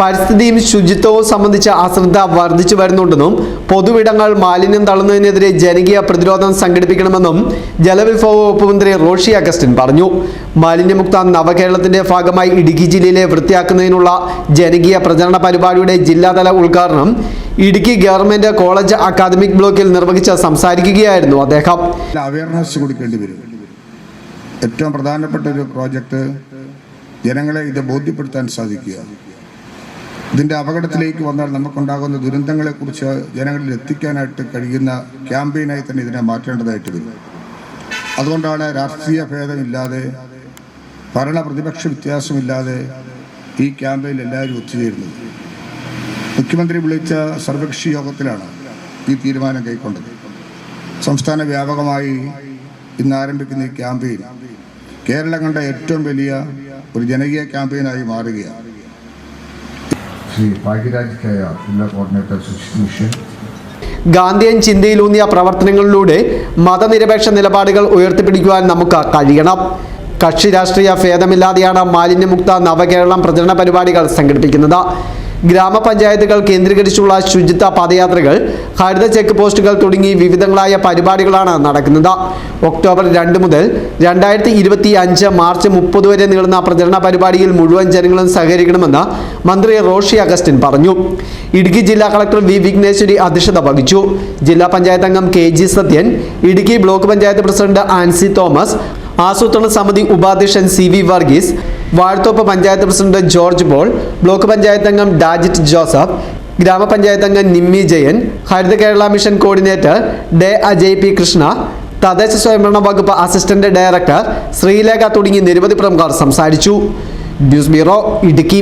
പരിസ്ഥിതിയും ശുചിത്വവും സംബന്ധിച്ച അശ്രദ്ധ വർദ്ധിച്ചു വരുന്നുണ്ടെന്നും പൊതുവിടങ്ങൾ മാലിന്യം തള്ളുന്നതിനെതിരെ ജനകീയ പ്രതിരോധം സംഘടിപ്പിക്കണമെന്നും ജലവിഭവ വകുപ്പ് മന്ത്രി റോഷി അഗസ്റ്റിൻ പറഞ്ഞു. മാലിന്യമുക്ത നവകേരളത്തിന്റെ ഭാഗമായി ഇടുക്കി ജില്ലയിലെ വൃത്തിയാക്കുന്നതിനുള്ള ജനകീയ പ്രചരണ പരിപാടിയുടെ ജില്ലാതല ഉദ്ഘാടനം ഇടുക്കി ഗവൺമെന്റ് കോളേജ് അക്കാദമിക് ബ്ലോക്കിൽ നിർവഹിച്ച് സംസാരിക്കുകയായിരുന്നു അദ്ദേഹം. അവയർനെസ് കൊടുക്കേണ്ടി വരും. ഏറ്റവും പ്രധാനപ്പെട്ട ഒരു പ്രോജക്റ്റ് ജനങ്ങളെ ഇത് ബോധ്യപ്പെടുത്താൻ സാധിക്കുക. ഇതിന്റെ അപകടത്തിലേക്ക് വന്നാൽ നമുക്കുണ്ടാകുന്ന ദുരന്തങ്ങളെക്കുറിച്ച് ജനങ്ങളിൽ എത്തിക്കാനായിട്ട് കഴിയുന്ന ക്യാമ്പയിനായി തന്നെ ഇതിനെ മാറ്റേണ്ടതായിട്ട് വരും അതുകൊണ്ടാണ് രാഷ്ട്രീയ ഭേദമില്ലാതെ ഭരണ പ്രതിപക്ഷ വ്യത്യാസമില്ലാതെ ഈ ക്യാമ്പയിൽ എല്ലാവരും ഒത്തുചേരുന്നത്. മുഖ്യമന്ത്രി വിളിച്ച സർവകക്ഷി യോഗത്തിലാണ് ഈ തീരുമാനം കൈക്കൊണ്ടത്. സംസ്ഥാന വ്യാപകമായി ഇന്ന് ആരംഭിക്കുന്ന ഈ ക്യാമ്പയിൻ കേരളം കണ്ട ഏറ്റവും വലിയ ഒരു ജനകീയ ക്യാമ്പയിനായി മാറുകയാണ്. കോർഡിനേറ്റർ ഗാന്ധിയൻ ചിന്തയിലൂന്നിയ പ്രവർത്തനങ്ങളിലൂടെ മതനിരപേക്ഷ നിലപാടുകൾ ഉയർത്തിപ്പിടിക്കുവാൻ നമുക്ക് കഴിയണം. കക്ഷി രാഷ്ട്രീയ ഭേദമില്ലാതെയാണ് മാലിന്യമുക്ത നവകേരളം പ്രചരണ പരിപാടികൾ സംഘടിപ്പിക്കുന്നത്. ഗ്രാമപഞ്ചായത്തുകൾ കേന്ദ്രീകരിച്ചുള്ള ശുചിത്വ പദയാത്രകൾ ഹരിത ചെക്ക് പോസ്റ്റുകൾ തുടങ്ങി വിവിധങ്ങളായ പരിപാടികളാണ് നടക്കുന്നത്. ഒക്ടോബർ രണ്ട് മുതൽ രണ്ടായിരത്തി ഇരുപത്തി അഞ്ച് മാർച്ച് മുപ്പത് വരെ നീളുന്ന പ്രചരണ പരിപാടിയിൽ മുഴുവൻ ജനങ്ങളും സഹകരിക്കണമെന്ന് മന്ത്രി റോഷി അഗസ്റ്റിൻ പറഞ്ഞു. ഇടുക്കി ജില്ലാ കളക്ടർ വി വിഘ്നേശ്വരി അധ്യക്ഷത വഹിച്ചു. ജില്ലാ പഞ്ചായത്ത് അംഗം K G Sathyan Idukki block panchayat president Ancy Thomas ആസൂത്രണ സമിതി ഉപാധ്യക്ഷൻ C V Varghese Vazhathoppu panchayat president George ball block panchayat അംഗം ഡാജിറ്റ് ജോസഫ് ഗ്രാമപഞ്ചായത്ത് അംഗം നിമ്മി ജയൻ ഹരിത കേരള മിഷൻ കോർഡിനേറ്റർ ഡെ അജയ് പി കൃഷ്ണ തദ്ദേശ സ്വയംഭരണ വകുപ്പ് അസിസ്റ്റന്റ് ഡയറക്ടർ ശ്രീലേഖ തുടങ്ങി നിരവധി പ്രമുഖർ സംസാരിച്ചു. News bureau Idukki.